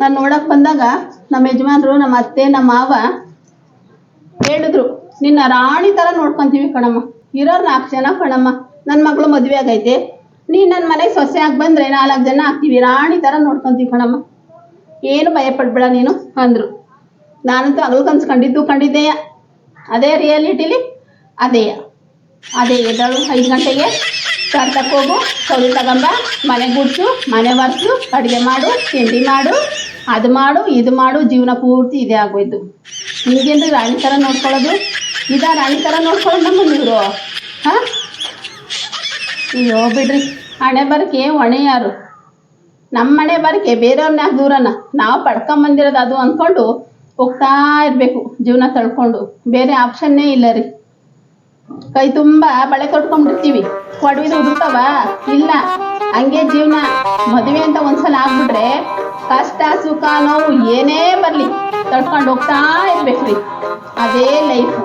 ನಾನು ನೋಡಕ್ ಬಂದಾಗ ನಮ್ಮ ಯಜಮಾನ್ರು ನಮ್ಮ ಅತ್ತೆ ನಮ್ಮ ಮಾವ ಹೇಳಿದ್ರು, ನಿನ್ನ ರಾಣಿ ತರ ನೋಡ್ಕೊಂತೀವಿ ಕಣಮ್ಮ. ಇರೋರು ನಾಲ್ಕು ಜನ ಕಣಮ್ಮ. ನನ್ನ ಮಗಳು ಮದುವೆ ಆಗೈತೆ. ನೀ ನನ್ನ ಮನೆಗೆ ಸೊಸೆ ಆಗಿ ಬಂದ್ರೆ ನಾಲ್ಕು ಜನ ಆಗ್ತೀವಿ. ರಾಣಿ ತರ ನೋಡ್ಕೊಂತೀವಿ ಕಣಮ್ಮ. ಏನು ಭಯ ಪಡ್ಬೇಡ ನೀನು ಅಂದ್ರು. ನಾನಂತೂ ಹಗಲು ಕನ್ಸು ಕಂಡಿದ್ದು ಕಂಡಿದ್ದೆಯ. ಅದೇ ರಿಯಾಲಿಟಿಲಿ ಅದೇ ಅದೇ ಎದ್ದಳು ಐದು ಗಂಟೆಗೆ. ಕಾರ್ ಹೋಗು ಸೌದೆ ತಗೊಂಬ, ಮನೆ ಗುಡ್ಸು, ಮನೆ ಒರೆಸು, ಅಡುಗೆ ಮಾಡು, ತಿಂಡಿ ಮಾಡು, ಅದು ಮಾಡು, ಇದು ಮಾಡು, ಜೀವನ ಪೂರ್ತಿ ಇದೇ ಆಗೋಯ್ತು. ನಿಮ್ಗೇನ್ರಿ ರಾಣಿ ಥರ ನೋಡ್ಕೊಳ್ಳೋದು? ಇದಾ ರಾಣಿ ಥರ ನೋಡ್ಕೊಳ್ಳೋದು ನಮ್ಮ ಇವರು. ಹಾಂ? ಅಯ್ಯೋ, ಬಿಡ್ರಿ. ಹಣೆ ಬರಕೆ ಹೊಣೆ ಯಾರು? ನಮ್ಮ ಮನೆ ಬರಕೆ ಬೇರೆಯವ್ರನ್ನ ದೂರನ? ನಾವು ಪಡ್ಕೊಂಬಂದಿರೋದು ಅದು ಅಂದ್ಕೊಂಡು ಹೋಗ್ತಾ ಇರಬೇಕು, ಜೀವನ ತಳ್ಕೊಂಡು. ಬೇರೆ ಆಪ್ಷನ್ನೇ ಇಲ್ಲ ರೀ. ಕೈ ತುಂಬಾ ಬಳೆ ತೊಟ್ಕೊಂಡ್ಬಿಡ್ತೀವಿ ಕೊಡವಿದ ಉದುರ್ತಾವ? ಇಲ್ಲ. ಹಂಗೆ ಜೀವನ. ಮದುವೆ ಅಂತ ಒಂದ್ಸಲ ಆಗ್ಬಿಟ್ರೆ ಕಷ್ಟ, ಸುಖ, ನೋವು ಏನೇ ಬರಲಿ. ತಡ್ಕೊಂಡು ಹೋಗ್ತಾ ಇರ್ಬೇಕ್ರಿ. ಅದೇ ಲೈಫು